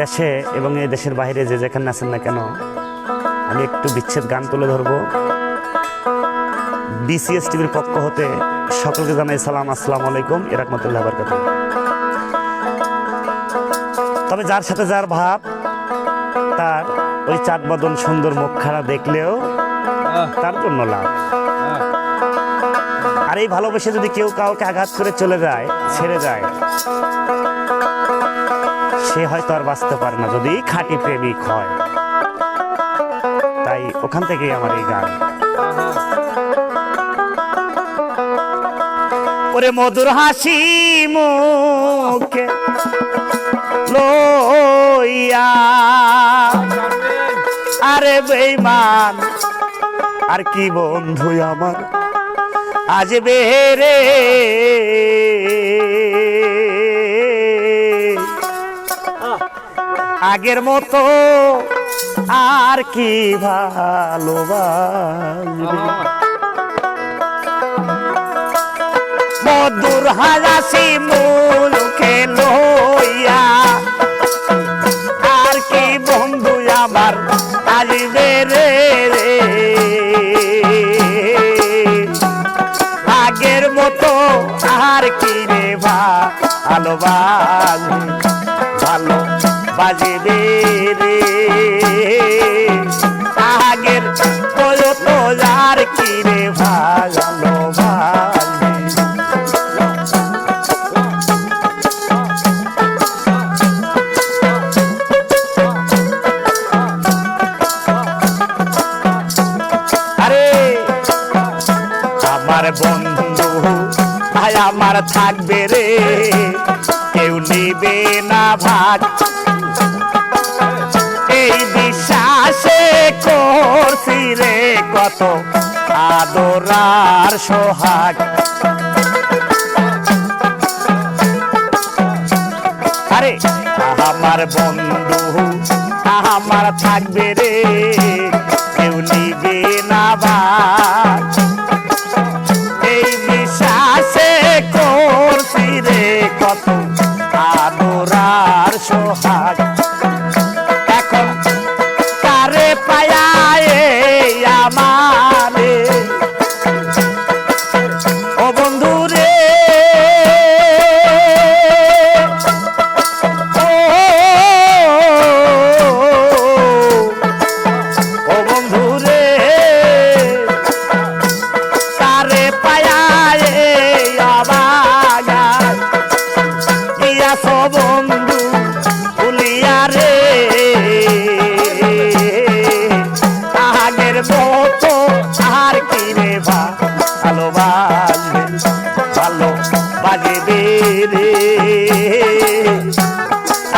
দেশে এবং এই দেশের বাইরে যে যেখানে আছেন না কেন আমি একটু বিচ্ছেদ গান তুলে ধরবো। বিসিএস টিভির পক্ষ হতে সকলকে জানাই সালাম আসসালামু আলাইকুম এরকমতুল্লাহ বারকাত তবে যার সাথে যার ভাব তার ওই চাঁদ বদন সুন্দর মুখখানা দেখলেও তার জন্য লাভ। আর এই ভালোবেসে যদি কেউ কাউকে আঘাত করে চলে যায়, ছেড়ে যায়, সে হয়তো আর বাঁচতে পারে না, যদি খাঁটি প্রেমিক হয়। তাই ওখান থেকেই আমার এই গান। ওরে মধুর হাসি মুখে লইয়া, আরে বেইমান আর কি বন্ধু আমার? আজ বেরে আগের মতো আর কি ভালোবাসবে? মধুর সে মুখে ভালোবাস আমার থাকবে রে। কেউ নিবে না ভাগ এই বিশ্বাসে করছি রে কত আদরার সোহাগ। আরে, আমার বন্ধু, আমার থাকবে রে। কেউ নিবে না ভাগ সোহাগ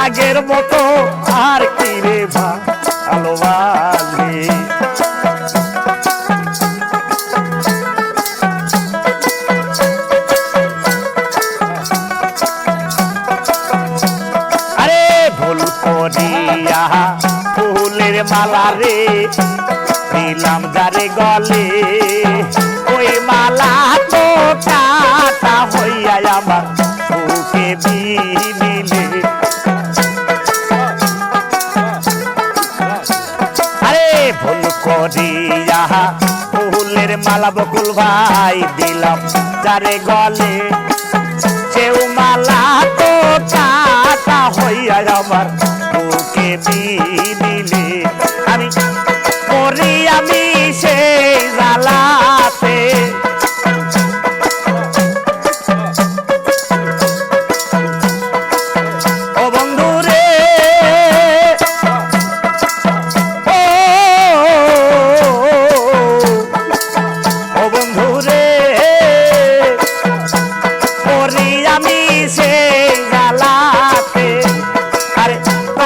আগের মতো আর কি রে ভালোবাসবে আরে ভুল করিয়া ফুলের মালা রে দিলাম যারে গলে। আরে ভুল করিয়া ফুলের মালা বকুল ভাই দিলাম, যারে গলে কেউ মালা তো কাটা হইয়া আমার বুকে দিলে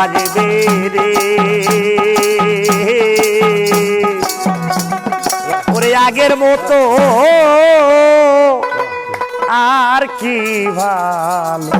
বাজবে রে। ওরে আগের মতো আর কি ভালো